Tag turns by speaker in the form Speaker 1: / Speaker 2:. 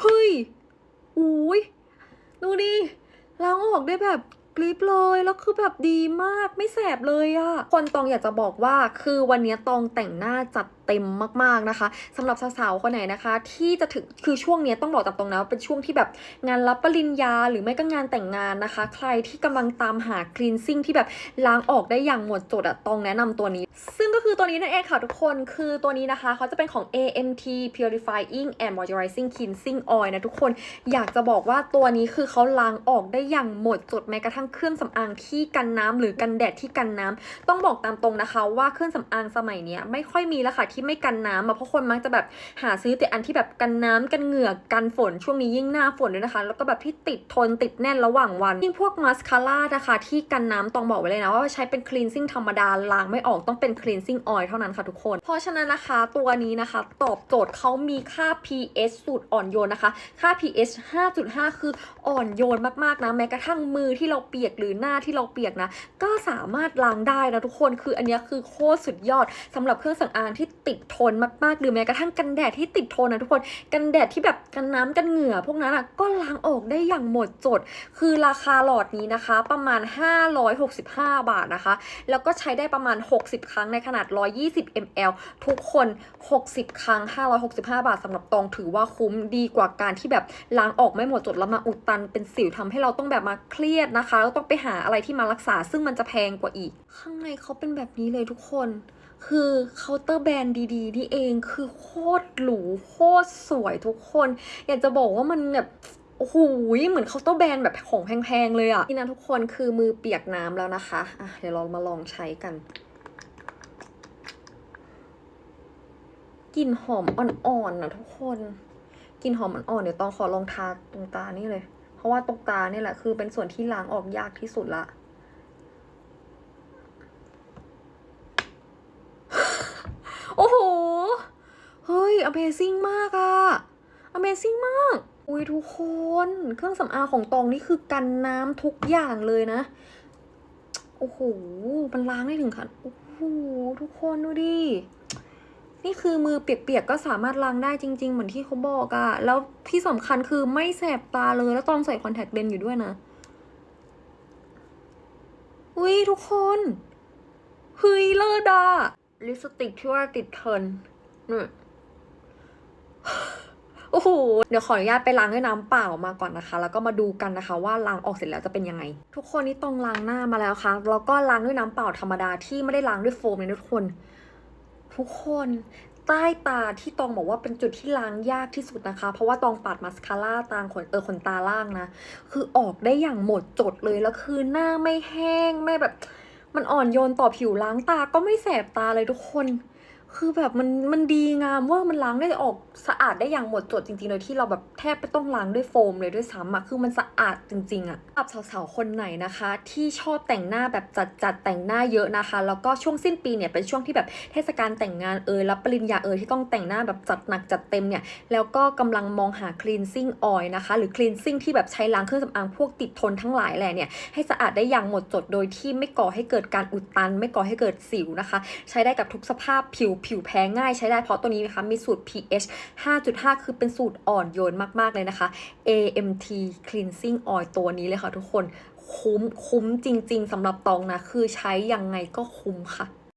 Speaker 1: เฮ้ยอุ้ยดูดิเราออกได้แบบ กริบเลยแล้วคือแบบดีมากไม่แสบเลยอะคนตองอยากจะบอกว่าคือวันนี้ตองแต่งหน้าจัดเต็มมากๆนะคะสำหรับสาวๆคนไหนนะคะ ที่จะถึงคือช่วงนี้ต้องบอกตามตรงนะว่าเป็นช่วงที่แบบงานรับปริญญาหรือไม่ก็งานแต่งงานนะคะ ใครที่กำลังตามหาคลีนซิ่งที่แบบล้างออกได้อย่างหมดจดอะตองแนะนำตัวนี้ ซึ่งก็คือตัวนี้นั่นเองค่ะทุกคนคือตัวนี้นะคะเขาจะเป็นของ AMT Purifying and Moisturizing Cleansing Oil นะทุกคนอยากจะบอกว่าตัวนี้คือเขาล้างออกได้อย่างหมดจดแม้กระทั่งเครื่องสำอางที่กันน้ำหรือกันแดดที่กันน้ำต้องบอกตามตรงนะคะว่าเครื่องสำอางสมัยนี้ไม่ค่อยมีแล้วค่ะที่ไม่กันน้ำเพราะคนมักจะแบบหาซื้อแต่อันที่แบบกันน้ำกันเหงื่อกันฝนช่วงนี้ยิ่งหน้าฝนด้วยนะคะ แล้วก็แบบที่ติดทนติดแน่นระหว่างวันยิ่งพวกมาสคาร่านะคะที่กันน้ำต้องบอกไว้เลยนะว่าใช้เป็น cleansing ธรรมดาล้างไม่ออกต้องเป็น cleansing oil เท่านั้นค่ะทุกคน เพราะฉะนั้นนะคะตัวนี้นะคะตอบโจทย์เขามีค่า pH สูตรอ่อนโยนนะคะ ค่า pH 5.5 คืออ่อนโยนมากๆนะแม้กระทั่งมือที่เราเปียกหรือหน้าที่เราเปียกนะ ก็สามารถล้างได้นะทุกคนคืออันนี้คือโคตรสุดยอดสำหรับเครื่องสำอางที่ติดทนมากๆหรือแม้กระทั่งกันแดดที่ติดทนนะทุกคนกันแดดที่แบบกันน้ำกันเหงื่อ พวกนั้นอะก็ล้างออกได้อย่างหมดจด คือราคาหลอดนี้นะคะ ประมาณ 565 บาทนะคะ แล้วก็ใช้ได้ประมาณ 60 ครั้งในขนาด 120 ml ทุกคน 60 ครั้ง 565 บาทสำหรับตองถือว่าคุ้มดีกว่าการที่แบบล้างออกไม่หมดจดแล้วมาอุดตันเป็นสิวทำให้เราต้องแบบมาเครียดนะคะแล้วต้องไปหาอะไรที่มารักษา ซึ่งมันจะแพงกว่าอีก ข้างในเขาเป็นแบบนี้เลยทุกคน คือเคาน์เตอร์แบรนด์ดีๆนี่เองคือโคตรหรูโคตรสวยทุกคน อยากจะบอกว่ามันแบบโอ้โหเหมือนเคาน์เตอร์แบรนด์แบบของแพงๆเลยอะนี่นะทุกคนคือมือเปียกน้ำแล้วนะคะอะเดี๋ยวเรามาลองใช้กันกลิ่นหอมอ่อนๆนะทุกคนกลิ่นหอมอ่อนๆเดี๋ยวต้องขอลองทาตรงตานี่เลย เพราะว่าตรงตาเนี่ยแหละคือเป็นส่วนที่ล้างออกยากที่สุดละ โอ้โห เฮ้ย Amazing มากอะ Amazing มาก อุ้ยทุกคน เครื่องสำอางของตองนี่คือกันน้ำทุกอย่างเลยนะ โอ้โห มันล้างได้ถึงขนาดโอ้โห ทุกคนดูดิ นี่คือมือเปียกๆก็สามารถล้างได้จริง ๆ เหมือนที่เขาบอกอะแล้วที่สำคัญคือไม่แสบตาเลยแล้วต้องใส่คอนแทคเลนส์อยู่ด้วยนะอุ้ยทุกคนเฮ้ยเลิศอะลิปสติกที่ว่าติดเทนนี่โอ้โห เดี๋ยวขออนุญาตไปล้างด้วยน้ำเปล่ามาก่อนนะคะ แล้วก็มาดูกันนะคะ ว่าล้างออกเสร็จแล้วจะเป็นยังไง ทุกคนนี่ต้องล้างหน้ามาแล้วค่ะ แล้วก็ล้างด้วยน้ำเปล่าธรรมดาที่ไม่ได้ล้างด้วยโฟมเลยทุกคน ทุกคนใต้ตาที่ตองบอกว่าเป็นจุดที่ล้างยากที่สุดนะคะ เพราะว่าตองปัดมาสคาร่าตางขนเออขนตาล่างนะ คือออกได้อย่างหมดจดเลยแล้วคือหน้าไม่แห้งไม่แบบ มันอ่อนโยนต่อผิวล้างตาก็ไม่แสบตาเลยทุกคน คือแบบมันมันดีงามว่ามันล้างได้ออกสะอาดได้อย่างหมดจดจริงๆโดยที่เราแบบแทบไม่ต้องล้างด้วยโฟมเลยด้วยซ้ำอะคือมันสะอาดจริงๆอะสำหรับสาวๆคนไหนนะคะ ที่ชอบแต่งหน้าแบบจัดๆแต่งหน้าเยอะนะคะ แล้วก็ช่วงสิ้นปีเนี่ยเป็นช่วงที่แบบเทศกาลแต่งงานเอยรับปริญญาเอยที่ต้องแต่งหน้าแบบจัดหนักจัดเต็มเนี่ยแล้วก็กำลังมองหา cleansing oil นะคะ หรือ cleansing ที่แบบใช้ล้างเครื่องสำอางพวกติดทนทั้งหลายแหละเนี่ยให้สะอาดได้อย่างหมดจดโดยที่ไม่ก่อให้เกิดการอุดตัน ไม่ก่อให้เกิดสิวนะคะ ใช้ได้กับทุกสภาพผิวผิวแพ้ง่ายใช้ได้เพราะตัวนี้นะคะมีสูตร pH 5.5 คือเป็นสูตรอ่อนโยนมากๆเลยนะคะ AMT cleansing oil ตัวนี้เลยค่ะทุกคนคุ้มคุ้มจริง ๆสำหรับตองนะ คือใช้ยังไงก็คุ้มค่ะ